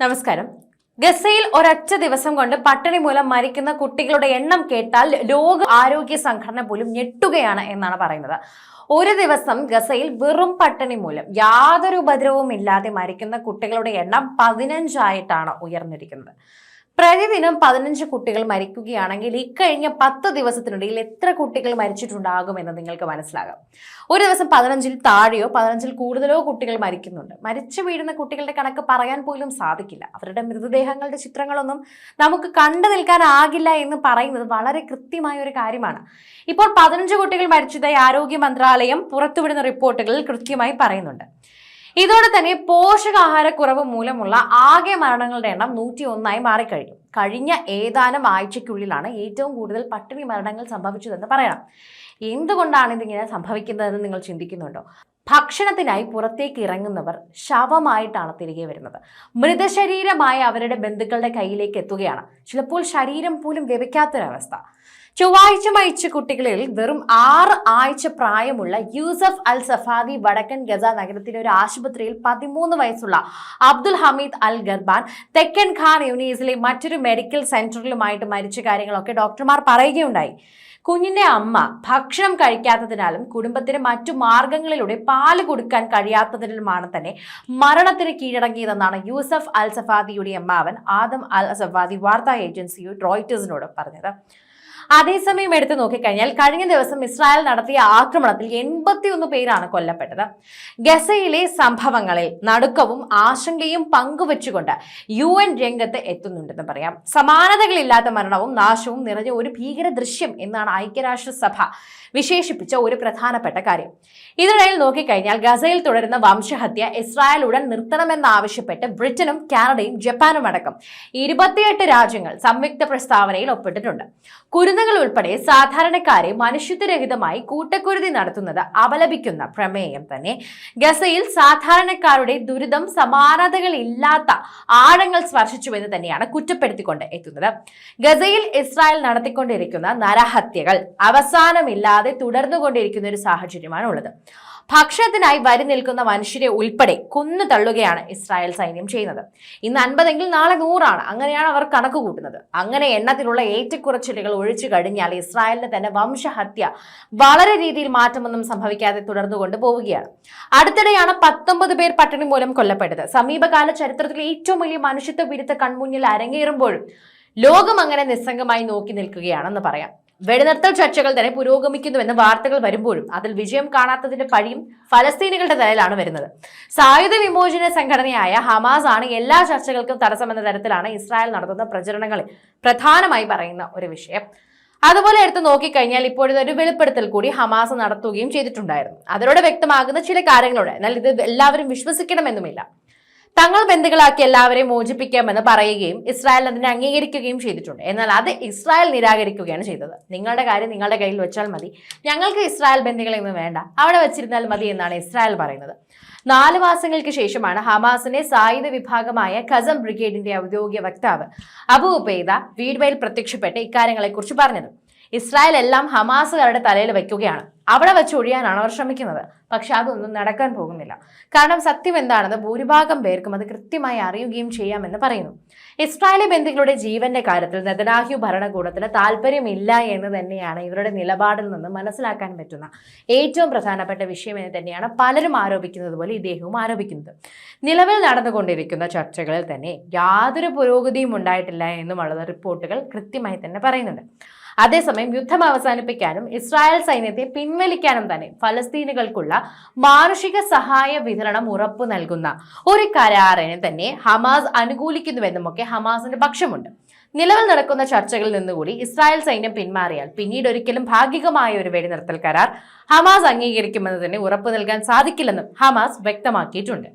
നമസ്കാരം. ഗസയിൽ ഒരൊറ്റ ദിവസം കൊണ്ട് പട്ടിണി മൂലം മരിക്കുന്ന കുട്ടികളുടെ എണ്ണം കേട്ടാൽ ലോക ആരോഗ്യ സംഘടന പോലും ഞെട്ടുകയാണ് എന്നാണ് പറയുന്നത്. ഒരു ദിവസം ഗസയിൽ വെറും പട്ടിണി മൂലം യാതൊരു ഉപദ്രവവും ഇല്ലാതെ മരിക്കുന്ന കുട്ടികളുടെ എണ്ണം പതിനഞ്ചായിട്ടാണ് ഉയർന്നിരിക്കുന്നത്. പ്രതിദിനം പതിനഞ്ച് കുട്ടികൾ മരിക്കുകയാണെങ്കിൽ ഇക്കഴിഞ്ഞ പത്ത് ദിവസത്തിനിടയിൽ എത്ര കുട്ടികൾ മരിച്ചിട്ടുണ്ടാകും എന്ന് നിങ്ങൾക്ക് മനസ്സിലാകാം. ഒരു ദിവസം പതിനഞ്ചിൽ താഴെയോ പതിനഞ്ചിൽ കൂടുതലോ കുട്ടികൾ മരിക്കുന്നുണ്ട്. മരിച്ചു വീഴുന്ന കുട്ടികളുടെ കണക്ക് പറയാൻ പോലും സാധിക്കില്ല. അവരുടെ മൃതദേഹങ്ങളുടെ ചിത്രങ്ങളൊന്നും നമുക്ക് കണ്ടു നിൽക്കാനാകില്ല എന്ന് പറയുന്നത് വളരെ കൃത്യമായ ഒരു കാര്യമാണ്. ഇപ്പോൾ പതിനഞ്ച് കുട്ടികൾ മരിച്ചതായി ആരോഗ്യ മന്ത്രാലയം പുറത്തുവിടുന്ന റിപ്പോർട്ടുകളിൽ കൃത്യമായി പറയുന്നുണ്ട്. ഇതോടെ തന്നെ പോഷകാഹാരക്കുറവ് മൂലമുള്ള ആകെ മരണങ്ങളുടെ എണ്ണം നൂറ്റി ഒന്നായി മാറിക്കഴിഞ്ഞു. കഴിഞ്ഞ ഏതാനും ആഴ്ചയ്ക്കുള്ളിലാണ് ഏറ്റവും കൂടുതൽ പട്ടിണി മരണങ്ങൾ സംഭവിച്ചതെന്ന് പറയണം എന്തുകൊണ്ടാണ് ഇതിങ്ങനെ സംഭവിക്കുന്നതെന്ന് നിങ്ങൾ ചിന്തിക്കുന്നുണ്ടോ? ഭക്ഷണത്തിനായി പുറത്തേക്ക് ഇറങ്ങുന്നവർ ശവമായിട്ടാണ് തിരികെ വരുന്നത്. മൃതശരീരമായ അവരുടെ ബന്ധുക്കളുടെ കയ്യിലേക്ക് എത്തുകയാണ്. ചിലപ്പോൾ ശരീരം പോലും ലഭിക്കാത്തൊരവസ്ഥ ചൊവ്വാഴ്ച മരിച്ച കുട്ടികളിൽ വെറും ആറ് ആഴ്ച പ്രായമുള്ള യൂസഫ് അൽ സഫാദി വടക്കൻ ഗസ നഗരത്തിലെ ഒരു ആശുപത്രിയിൽ പതിമൂന്ന് വയസ്സുള്ള അബ്ദുൽ ഹമീദ് അൽ ഗർബാൻ തെക്കൻ ഖാൻ യൂണീസിലെ മറ്റൊരു മെഡിക്കൽ സെന്ററിലുമായിട്ട് മരിച്ച കാര്യങ്ങളൊക്കെ ഡോക്ടർമാർ പറയുകയുണ്ടായി. കുഞ്ഞിന്റെ അമ്മ ഭക്ഷണം കഴിക്കാത്തതിനാലും കുടുംബത്തിന് മറ്റു മാർഗങ്ങളിലൂടെ പാൽ കൊടുക്കാൻ കഴിയാത്തതിനുമാണ് തന്നെ മരണത്തിന് കീഴടങ്ങിയതെന്നാണ് യൂസഫ് അൽ സഫാദിയുടെ അമ്മാവൻ ആദം അൽ സഫാദി വാർത്താ ഏജൻസിയു റോയിറ്റേഴ്സിനോട് പറഞ്ഞത്. അതേസമയം എടുത്തു നോക്കിക്കഴിഞ്ഞാൽ കഴിഞ്ഞ ദിവസം ഇസ്രായേൽ നടത്തിയ ആക്രമണത്തിൽ എൺപത്തിയൊന്ന് പേരാണ് കൊല്ലപ്പെട്ടത്. ഗസയിലെ സംഭവങ്ങളിൽ നടുക്കവും ആശങ്കയും പങ്കുവെച്ചുകൊണ്ട് യു എൻ രംഗത്ത് എത്തുന്നുണ്ടെന്ന് പറയാം. സമാനതകളില്ലാത്ത മരണവും നാശവും നിറഞ്ഞ ഒരു ഭീകര ദൃശ്യം എന്നാണ് ഐക്യരാഷ്ട്രസഭ വിശേഷിപ്പിച്ച ഒരു പ്രധാനപ്പെട്ട കാര്യം. ഇതിനിടയിൽ നോക്കിക്കഴിഞ്ഞാൽ ഗസയിൽ തുടരുന്ന വംശഹത്യ ഇസ്രായേൽ ഉടൻ നിർത്തണമെന്നാവശ്യപ്പെട്ട് ബ്രിട്ടനും കാനഡയും ജപ്പാനും അടക്കം ഇരുപത്തിയെട്ട് രാജ്യങ്ങൾ സംയുക്ത പ്രസ്താവനയിൽ ഒപ്പിട്ടിട്ടുണ്ട്. കുരുന്നുകൾ ഉൾപ്പെടെ സാധാരണക്കാരെ മനുഷ്യത്വരഹിതമായി കൂട്ടക്കുരുതി നടത്തുന്നത് അപലപിക്കുന്ന പ്രമേയം തന്നെ. ഗസയിൽ സാധാരണക്കാരുടെ ദുരിതം സമാനതകളില്ലാത്ത ആഴങ്ങൾ സ്പർശിച്ചുവെന്ന് തന്നെയാണ് കുറ്റപ്പെടുത്തിക്കൊണ്ട് എത്തുന്നത്. ഗസയിൽ ഇസ്രായേൽ നടത്തിക്കൊണ്ടിരിക്കുന്ന നരഹത്യകൾ അവസാനമില്ലാതെ തുടർന്നുകൊണ്ടിരിക്കുന്ന ഒരു സാഹചര്യമാണ് ഉള്ളത് ഭക്ഷണത്തിനായി വരി നിൽക്കുന്ന മനുഷ്യരെ ഉൾപ്പെടെ കൊന്നു തള്ളുകയാണ് ഇസ്രായേൽ സൈന്യം ചെയ്യുന്നത്. ഇന്ന് അൻപതെങ്കിൽ നാളെ നൂറാണ്. അങ്ങനെയാണ് അവർ കണക്ക് കൂട്ടുന്നത്. അങ്ങനെ എണ്ണത്തിലുള്ള ഏറ്റക്കുറച്ചിലുകൾ ഒഴിച്ചു കഴിഞ്ഞാൽ ഇസ്രായേലിന് തന്നെ വംശഹത്യ വളരെ രീതിയിൽ മാറ്റമൊന്നും സംഭവിക്കാതെ തുടർന്നു കൊണ്ടുപോവുകയാണ് അടുത്തിടെയാണ് പത്തൊമ്പത് പേർ പട്ടിണി മൂലം കൊല്ലപ്പെട്ടത്. സമീപകാല ചരിത്രത്തിലെ ഏറ്റവും വലിയ മനുഷ്യത്വ വിരുദ്ധ കൺമുന്നിൽ അരങ്ങേറുമ്പോഴും ലോകം അങ്ങനെ നിസ്സംഗമായി നോക്കി നിൽക്കുകയാണെന്ന് പറയാം. വെടിനിർത്തൽ ചർച്ചകൾ തന്നെ പുരോഗമിക്കുന്നുവെന്ന് വാർത്തകൾ വരുമ്പോഴും അതിൽ വിജയം കാണാത്തതിന്റെ പഴിയും ഫലസ്തീനികളുടെ തലയിലാണ് വരുന്നത്. സായുധ വിമോചന സംഘടനയായ ഹമാസ് ആണ് എല്ലാ ചർച്ചകൾക്കും തടസ്സമെന്ന തരത്തിലാണ് ഇസ്രായേൽ നടത്തുന്ന പ്രചരണങ്ങളിൽ പ്രധാനമായി പറയുന്ന ഒരു വിഷയം. അതുപോലെ എടുത്ത് നോക്കിക്കഴിഞ്ഞാൽ ഇപ്പോഴത്തെ ഒരു വെളിപ്പെടുത്തൽ കൂടി ഹമാസ് നടത്തുകയും ചെയ്തിട്ടുണ്ടായിരുന്നു. അതിലൂടെ വ്യക്തമാകുന്ന ചില കാര്യങ്ങളുണ്ട്. എന്നാൽ ഇത് എല്ലാവരും വിശ്വസിക്കണമെന്നുമില്ല. തങ്ങൾ ബന്ധുക്കളാക്കി എല്ലാവരെയും മോചിപ്പിക്കാമെന്ന് പറയുകയും ഇസ്രായേൽ അതിനെ അംഗീകരിക്കുകയും ചെയ്തിട്ടുണ്ട്. എന്നാൽ അത് ഇസ്രായേൽ നിരാകരിക്കുകയാണ് ചെയ്തത്. നിങ്ങളുടെ കാര്യം നിങ്ങളുടെ കയ്യിൽ വെച്ചാൽ മതി. ഞങ്ങൾക്ക് ഇസ്രായേൽ ബന്ധുക്കളെയൊന്നും വേണ്ട. അവിടെ വെച്ചിരുന്നാൽ മതി എന്നാണ് ഇസ്രായേൽ പറയുന്നത്. നാല് മാസങ്ങൾക്ക് ശേഷമാണ് ഹമാസിന്റെ സായുധ വിഭാഗമായ ഖസം ബ്രിഗേഡിന്റെ ഔദ്യോഗിക വക്താവ് അബു ഉബൈദ വീടുവയിൽ പ്രത്യക്ഷപ്പെട്ട് ഇക്കാര്യങ്ങളെക്കുറിച്ച് പറഞ്ഞത്. ഇസ്രായേൽ എല്ലാം ഹമാസുകാരുടെ തലയിൽ വെക്കുകയാണ്. അവിടെ വെച്ച് ഒഴിയാനാണ് അവർ ശ്രമിക്കുന്നത്. പക്ഷെ അതൊന്നും നടക്കാൻ പോകുന്നില്ല. കാരണം സത്യം എന്താണെന്ന് ഭൂരിഭാഗം പേർക്കും അത് കൃത്യമായി അറിയുകയും ചെയ്യാമെന്ന് പറയുന്നു. ഇസ്രായേലി ബന്ധുക്കളുടെ ജീവന്റെ കാര്യത്തിൽ നെതനാഹ്യു ഭരണകൂടത്തിന് താല്പര്യമില്ല എന്ന് തന്നെയാണ് ഇവരുടെ നിലപാടിൽ നിന്ന് മനസ്സിലാക്കാൻ പറ്റുന്ന ഏറ്റവും പ്രധാനപ്പെട്ട വിഷയം എന്ന് തന്നെയാണ് പലരും ആരോപിക്കുന്നത് പോലെ ഇദ്ദേഹവും ആരോപിക്കുന്നത്. നിലവിൽ നടന്നുകൊണ്ടിരിക്കുന്ന ചർച്ചകളിൽ തന്നെ യാതൊരു പുരോഗതിയും ഉണ്ടായിട്ടില്ല എന്നുമുള്ളത് റിപ്പോർട്ടുകൾ കൃത്യമായി തന്നെ പറയുന്നുണ്ട്. അതേസമയം യുദ്ധം അവസാനിപ്പിക്കാനും ഇസ്രായേൽ സൈന്യത്തെ പിൻവലിക്കാനും തന്നെ ഫലസ്തീനുകൾക്കുള്ള മാനുഷിക സഹായ വിതരണം ഉറപ്പു നൽകുന്ന ഒരു കരാറിനെ തന്നെ ഹമാസ് അനുകൂലിക്കുന്നുവെന്നുമൊക്കെ ഹമാസിന്റെ പക്ഷമുണ്ട്. നിലവിൽ നടക്കുന്ന ചർച്ചകളിൽ നിന്നുകൂടി ഇസ്രായേൽ സൈന്യം പിന്മാറിയാൽ പിന്നീട് ഒരിക്കലും ഭാഗികമായ ഒരു വെടിനിർത്തൽ കരാർ ഹമാസ് അംഗീകരിക്കുമെന്ന് തന്നെ ഉറപ്പു നൽകാൻ സാധിക്കില്ലെന്നും ഹമാസ് വ്യക്തമാക്കിയിട്ടുണ്ട്.